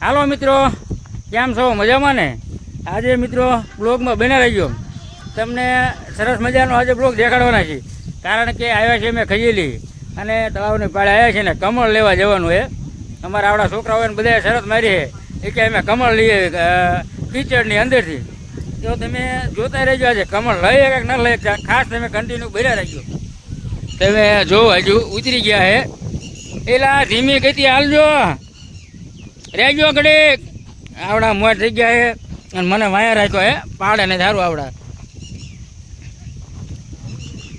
હાલો મિત્રો, કેમ છો? મજામાં ને? આજે મિત્રો બ્લોગમાં બને રહીજો તમને સરસ મજાનો આજે બ્લોગ દેખાડવાના છે. કારણ કે આવ્યા છે મેં ખજેલી અને તળાવની પાડે આવ્યા છે ને કમળ લેવા જવાનું એ અમારા આવડા છોકરાઓને બધા શરત મારી છે. એ કે અમે કમળ લઈએ કીચડની અંદરથી. તો તમે જોતા રહેજો આજે કમળ લઈએ કે ન લઈએ ખાસ તમે કન્ટિન્યુ બન્યા રહેજો. તમે જો હજુ ઉતરી ગયા હે. એલા ધીમી ગતિ હાલજો. રેજો ઘડીક આવડા મોર થઈ ગયા હે. અને મને વાયા રાખ્યો હે. પાડે ને સારું આવડા.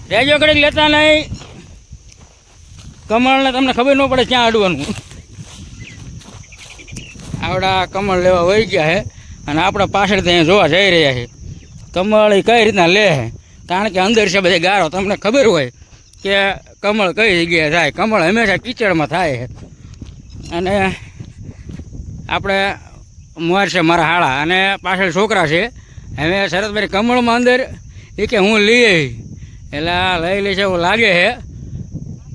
રેજો ઘડીક લેતા નહીં. કમળને તમને ખબર ન પડે ક્યાં અડવાનું. આવડા કમળ લેવા વહી ગયા હે. અને આપણા પાછળ ત્યાં જોવા જઈ રહ્યા છે કમળ એ કઈ રીતના લે છે કારણ કે અંદર છે બધે ગારો. તમને ખબર હોય કે કમળ કઈ જગ્યાએ થાય? કમળ હંમેશા કીચડમાં થાય છે અને આપણે મોર છે મારા હાળા અને પાછળ છોકરા છે. હવે શરતભાઈ કમળમાં અંદર, એ કે હું લઈ એટલે લઈ લઈ છે, એવું લાગે છે.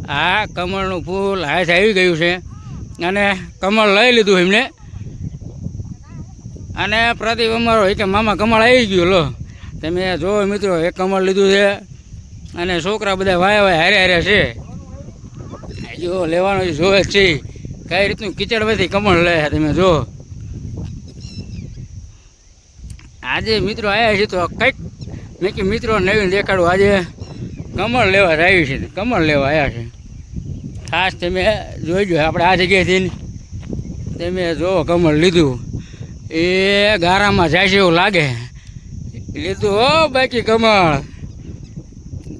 આ કમળનું ફૂલ હાથ આવી ગયું છે. અને કમળ લઈ લીધું એમને. અને પ્રતિક અમારો એ કે, મામા, કમળ આવી ગયું, લો. તમે જોવો મિત્રો, એક કમળ લીધું છે. અને છોકરા બધા વાય વાય હારે હારે છે. જો લેવાનું જોવે જ છે. કઈ રીતનું કીચડમાંથી કમળ લે તમે જો આજે મિત્રો આવ્યા છે તો કંઈક મેં કે મિત્રો નવીન દેખાડું. આજે કમળ લેવા આવ્યું છે. કમળ લેવા આવ્યા છે. ખાસ તમે જોઈજો આપણે આ જગ્યાએથી તમે જો કમળ લીધું. એ ગારામાં જાય છે એવું લાગે. લીધું હો બાકી કમળ.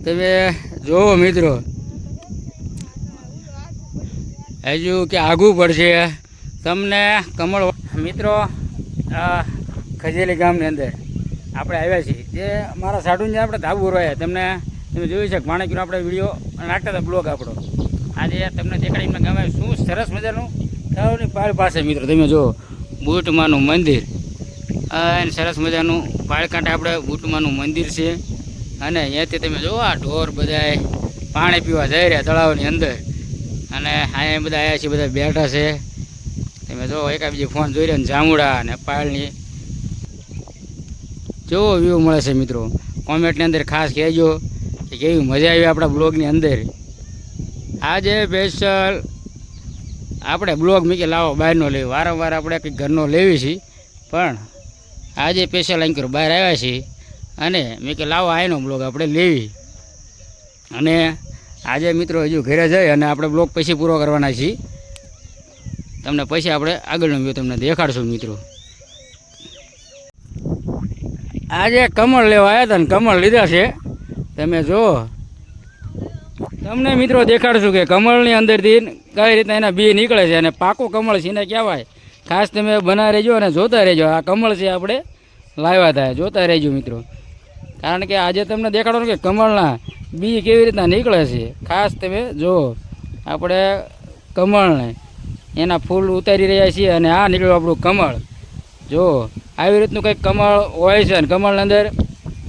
તમે જોવો મિત્રો. હજુ કે આગું પડશે. તમને કમળ મિત્રો ખજેલી ગામની અંદર આપણે આવ્યા છીએ. જે મારા સાડું આપણે ધાબુ રહ્યા તમને તમે જોયું છે માણેકનો આપણે વીડિયો નાખતા હતા બ્લોગ આપણો. આજે તમને દેખાડીને ગામે શું સરસ મજાનું તળાવની પાળ પાસે મિત્રો, તમે જુઓ, બુટમાનું મંદિર. અને સરસ મજાનું પાળકાંઠે આપણે બુટમાનું મંદિર છે. અને અહીંયાથી તમે જુઓ, આ ઢોર બધાય પાણી પીવા જઈ રહ્યા તળાવની અંદર. અને અહીંયા બધા આવ્યા છે, બધા બેઠા છે. તમે જો એકાબીજે ફોન જોઈ રહ્યા ને જામુડા અને પાળની કેવો વ્યૂ મળે છે મિત્રો? કોમેન્ટની અંદર ખાસ કહેજો કે કેવી મજા આવી આપણા બ્લોગની અંદર. આજે સ્પેશિયલ આપણે બ્લોગ મૂકી લાવો બહારનો લેવી. વારંવાર આપણે કંઈક ઘરનો લેવી છીએ પણ આજે સ્પેશિયલ અંકર બહાર આવ્યા છીએ. અને મેં કે લાવો, આયનો બ્લોગ આપણે લેવી. અને આજે મિત્રો હજુ ઘરે જઈ અને આપણે બ્લોક પછી પૂરો કરવાના છીએ. તમને પછી આપણે આગળનો વ્યૂ તમને દેખાડશું મિત્રો. આજે કમળ લેવા આવ્યા હતા ને કમળ લીધા છે. તમે જુઓ. તમને મિત્રો દેખાડશું કે કમળની અંદરથી કઈ રીતે એના બી નીકળે છે અને પાકો કમળ છે એને કહેવાય. ખાસ તમે બના રહેજો અને જોતા રહેજો. આ કમળ છે આપણે લાવ્યા હતા જોતા રહેજો મિત્રો. કારણ કે આજે તમને દેખાડવાનું કે કમળના બી કેવી રીતના નીકળે છે. ખાસ તમે જુઓ આપણે કમળને એના ફૂલ ઉતારી રહ્યા છીએ અને આ નીકળ્યું આપણું કમળ. જો આવી રીતનું કંઈક કમળ હોય છે અને કમળની અંદર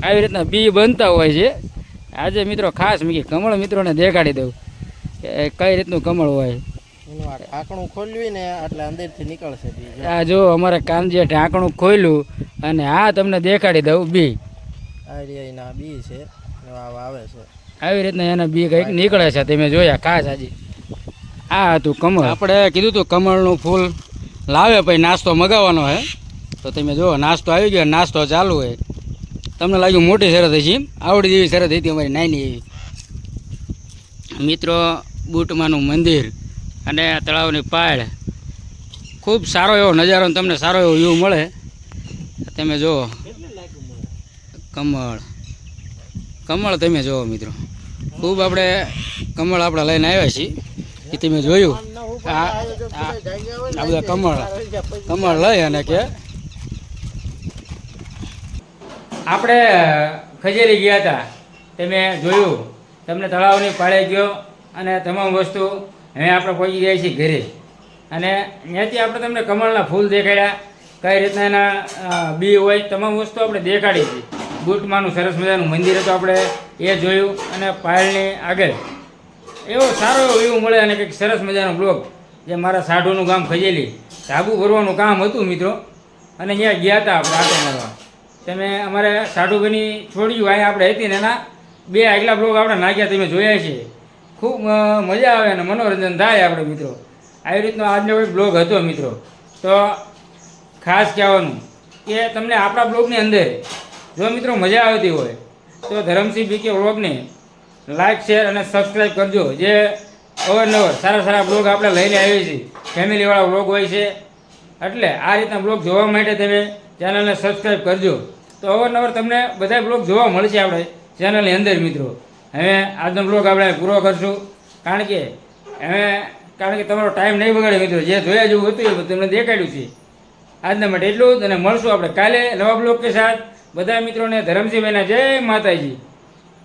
આવી રીતના બી બનતા હોય છે. આજે મિત્રો ખાસ મેં કમળ મિત્રોને દેખાડી દઉં કે કઈ રીતનું કમળ હોય. ઢાંકણું ખોલ્યું ને એટલે અંદરથી નીકળશે આ જો અમારે કાનજીએ ઢાંકણું ખોલ્યું અને આ તમને દેખાડી દઉં બી આ બી છે એવા આવે છે. આવી રીતના એના બી કંઈક નીકળે છે તમે જોયા કા આજે આ હતું કમળ. આપણે કીધું હતું કમળનું ફૂલ લાવે પછી નાસ્તો મગાવવાનો હે. તો તમે જુઓ નાસ્તો આવી ગયો નાસ્તો ચાલુ હોય તમને લાગ્યું મોટી શરત હશે આવડી જેવી શરત હતી અમારી નાની એવી. મિત્રો બુટમાનું મંદિર અને તળાવની પાળ. ખૂબ સારો એવો નજારો તમને સારો એવો વ્યૂ મળે. તમે જુઓ કમળ. કમળ તમે જુઓ મિત્રો. ખૂબ આપણે કમળ આપણે લઈને આવ્યા છીએ. એ તમે જોયું. આ આ બધા કમળ કમળ લઈ અને કે આપણે ખજેરી ગયા હતા. તમે જોયું. તમને તળાવની પાળે ગયો અને તમામ વસ્તુ હવે આપણે પહોંચી ગયા છીએ ઘરે. અને ત્યાંથી આપણે તમને કમળના ફૂલ દેખાડ્યા. કઈ રીતના એના બી હોય, તમામ વસ્તુ આપણે દેખાડી હતી બુટમાનું સરસ મજાનું મંદિર હતું આપણે એ જોયું અને પાયલની આગળ. એવો સારો એવો વ્યૂ મળે અને કંઈક સરસ મજાનો બ્લોગ જે મારા સાઢુનું ગામ ખજેલી. ધાબુ ભરવાનું કામ હતું મિત્રો. અને અહીંયા ગયા હતા આપણે આટો મારવા. તમે અમારે સાઢુભાઈની છોડ્યું, અહીંયા આપણે હતી ને એના. બે આગલા બ્લોગ આપણે નાખ્યા, તમે જોયા છે. ખૂબ મજા આવે અને મનોરંજન થાય આપણે મિત્રો. આવી રીતનો આજનો કોઈ બ્લોગ હતો મિત્રો. તો ખાસ કહેવાનું કે તમને આપણા બ્લોગની અંદર જો મિત્રો મજા આવતી હોય, તો ધરમસિંહ બીકે બ્લોગને લાઇક શેર અને સબસ્ક્રાઈબ કરજો. જે અવારનવાર સારા સારા બ્લોગ આપણે લઈને આવીએ છીએ. ફેમિલીવાળા બ્લોગ હોય છે. એટલે આ રીતના બ્લોગ જોવા માટે તમે ચેનલને સબસ્ક્રાઈબ કરજો. તો અવારનવાર તમને બધા બ્લોગ જોવા મળશે આપણે ચેનલની અંદર, મિત્રો. હવે આજનો બ્લોગ આપણે પૂરો કરશું. કારણ કે હવે કારણ કે તમારો ટાઈમ નહીં બગાડે, મિત્રો. જે જોયા જેવું હતું એ તમને દેખાડ્યું છે. આજના માટે એટલું જ અને મળશું આપણે કાલે નવા બ્લોગ કે સાથ. બધા મિત્રોને ધરમસિંહભાઈના જય માતાજી.